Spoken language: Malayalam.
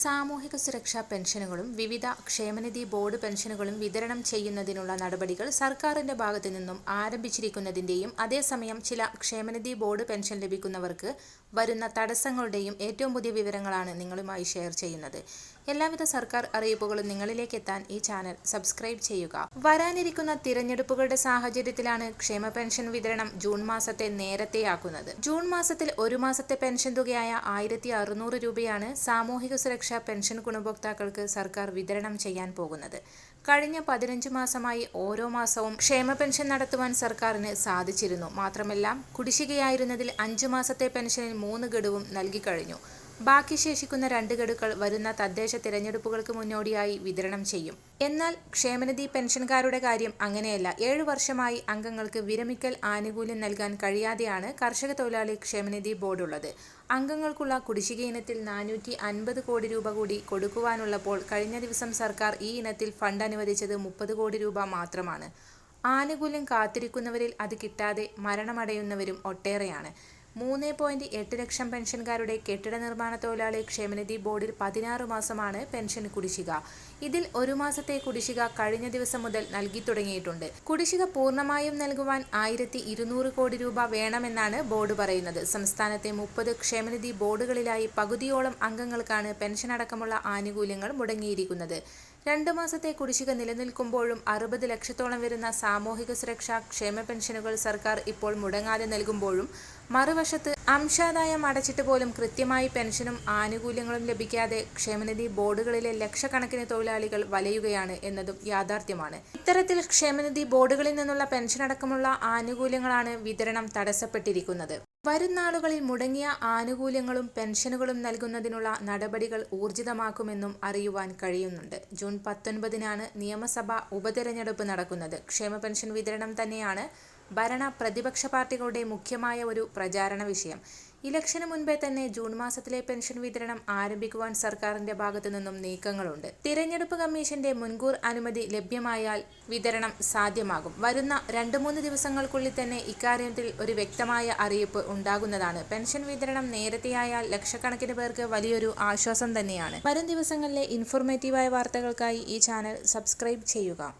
സാമൂഹിക സുരക്ഷാ പെൻഷനുകളും വിവിധ ക്ഷേമനിധി ബോർഡ് പെൻഷനുകളും വിതരണം ചെയ്യുന്നതിനുള്ള നടപടികൾ സർക്കാരിന്റെ ഭാഗത്തു നിന്നും ആരംഭിച്ചിരിക്കുന്നതിന്റെയും അതേസമയം ചില ക്ഷേമനിധി ബോർഡ് പെൻഷൻ ലഭിക്കുന്നവർക്ക് വരുന്ന തടസ്സങ്ങളുടെയും ഏറ്റവും പുതിയ വിവരങ്ങളാണ് നിങ്ങളുമായി ഷെയർ ചെയ്യുന്നത്. എല്ലാവിധ സർക്കാർ അറിയിപ്പുകളും നിങ്ങളിലേക്ക് എത്താൻ ഈ ചാനൽ സബ്സ്ക്രൈബ് ചെയ്യുക. വരാനിരിക്കുന്ന തിരഞ്ഞെടുപ്പുകളുടെ സാഹചര്യത്തിലാണ് ക്ഷേമ പെൻഷൻ വിതരണം ജൂൺ മാസത്തെ നേരത്തെയാക്കുന്നത്. ജൂൺ മാസത്തിൽ ഒരു മാസത്തെ പെൻഷൻ തുകയായ ആയിരത്തി അറുന്നൂറ് രൂപയാണ് സാമൂഹിക സുരക്ഷാ പെൻഷൻ ഗുണഭോക്താക്കൾക്ക് സർക്കാർ വിതരണം ചെയ്യാൻ പോകുന്നത്. കഴിഞ്ഞ പതിനഞ്ച് മാസമായി ഓരോ മാസവും ക്ഷേമ പെൻഷൻ നടത്തുവാൻ സർക്കാരിന് സാധിച്ചിരുന്നു. മാത്രമല്ല കുടിശ്ശികയായിരുന്നതിൽ അഞ്ചു മാസത്തെ പെൻഷനിൽ മൂന്ന് ഗഡുവും നൽകിക്കഴിഞ്ഞു ബാക്കി ശേഷിക്കുന്ന രണ്ട് ഗഡുക്കൾ വരുന്ന തദ്ദേശ തിരഞ്ഞെടുപ്പുകൾക്ക് മുന്നോടിയായി വിതരണം ചെയ്യും. എന്നാൽ ക്ഷേമനിധി പെൻഷൻകാരുടെ കാര്യം അങ്ങനെയല്ല. ഏഴു വർഷമായി അംഗങ്ങൾക്ക് വിരമിക്കൽ ആനുകൂല്യം നൽകാൻ കഴിയാതെയാണ് കർഷക തൊഴിലാളി ക്ഷേമനിധി ബോർഡ് ഉള്ളത് അംഗങ്ങൾക്കുള്ള കുടിശ്ശിക ഇനത്തിൽ നാനൂറ്റി അൻപത് കോടി രൂപ കൂടി കൊടുക്കുവാനുള്ളപ്പോൾ കഴിഞ്ഞ ദിവസം സർക്കാർ ഈ ഇനത്തിൽ ഫണ്ട് അനുവദിച്ചത് മുപ്പത് കോടി രൂപ മാത്രമാണ്. ആനുകൂല്യം കാത്തിരിക്കുന്നവരിൽ അത് കിട്ടാതെ മരണമടയുന്നവരും ഒട്ടേറെയാണ്. മൂന്ന് പോയിന്റ് എട്ട് ലക്ഷം പെൻഷൻകാരുടെ കെട്ടിട നിർമ്മാണ തൊഴിലാളി ക്ഷേമനിധി ബോർഡിൽ പതിനാറ് മാസമാണ് പെൻഷൻ കുടിശ്ശിക. ഇതിൽ ഒരു മാസത്തെ കുടിശ്ശിക കഴിഞ്ഞ ദിവസം മുതൽ നൽകി തുടങ്ങിയിട്ടുണ്ട്. കുടിശ്ശിക പൂർണമായും നൽകുവാൻ ആയിരത്തി ഇരുന്നൂറ് കോടി രൂപ വേണമെന്നാണ് ബോർഡ് പറയുന്നത്. സംസ്ഥാനത്തെ മുപ്പത് ക്ഷേമനിധി ബോർഡുകളിലായി പകുതിയോളം അംഗങ്ങൾക്കാണ് പെൻഷൻ അടക്കമുള്ള ആനുകൂല്യങ്ങൾ മുടങ്ങിയിരിക്കുന്നത്. രണ്ട് മാസത്തെ കുടിശ്ശിക നിലനിൽക്കുമ്പോഴും അറുപത് ലക്ഷത്തോളം വരുന്ന സാമൂഹിക സുരക്ഷാ ക്ഷേമ പെൻഷനുകൾ സർക്കാർ ഇപ്പോൾ മുടങ്ങാതെ നൽകുമ്പോഴും മറുവശത്ത് അംശാദായം അടച്ചിട്ട് പോലും കൃത്യമായി പെൻഷനും ആനുകൂല്യങ്ങളും ലഭിക്കാതെ ക്ഷേമനിധി ബോർഡുകളിലെ ലക്ഷക്കണക്കിന് തൊഴിലാളികൾ വലയുകയാണ് എന്നതും യാഥാർത്ഥ്യമാണ്. ഇത്തരത്തിൽ ക്ഷേമനിധി ബോർഡുകളിൽ നിന്നുള്ള പെൻഷൻ അടക്കമുള്ള ആനുകൂല്യങ്ങളാണ് വിതരണം തടസ്സപ്പെട്ടിരിക്കുന്നത്. വരും നാളുകളിൽ മുടങ്ങിയ ആനുകൂല്യങ്ങളും പെൻഷനുകളും നൽകുന്നതിനുള്ള നടപടികൾ ഊർജിതമാക്കുമെന്നും അറിയുവാൻ കഴിയുന്നുണ്ട്. ജൂൺ പത്തൊൻപതിനാണ് നിയമസഭാ ഉപതെരഞ്ഞെടുപ്പ് നടക്കുന്നത്. ക്ഷേമ പെൻഷൻ വിതരണം തന്നെയാണ് ഭരണ പ്രതിപക്ഷ പാർട്ടികളുടെ മുഖ്യമായ ഒരു പ്രചാരണ വിഷയം. ഇലക്ഷന് മുൻപേ തന്നെ ജൂൺ മാസത്തിലെ പെൻഷൻ വിതരണം ആരംഭിക്കുവാൻ സർക്കാരിന്റെ ഭാഗത്തു നിന്നും നീക്കങ്ങളുണ്ട്. തിരഞ്ഞെടുപ്പ് കമ്മീഷന്റെ മുൻകൂർ അനുമതി ലഭ്യമായാൽ വിതരണം സാധ്യമാകും. വരുന്ന രണ്ട് മൂന്ന് ദിവസങ്ങൾക്കുള്ളിൽ തന്നെ ഇക്കാര്യത്തിൽ ഒരു വ്യക്തമായ അറിയിപ്പ് ഉണ്ടാകുന്നതാണ്. പെൻഷൻ വിതരണം നേരത്തെയായാൽ ലക്ഷക്കണക്കിന് പേർക്ക് വലിയൊരു ആശ്വാസം തന്നെയാണ്. വരും ദിവസങ്ങളിലെ ഇൻഫോർമേറ്റീവായ വാർത്തകൾക്കായി ഈ ചാനൽ സബ്സ്ക്രൈബ് ചെയ്യുക.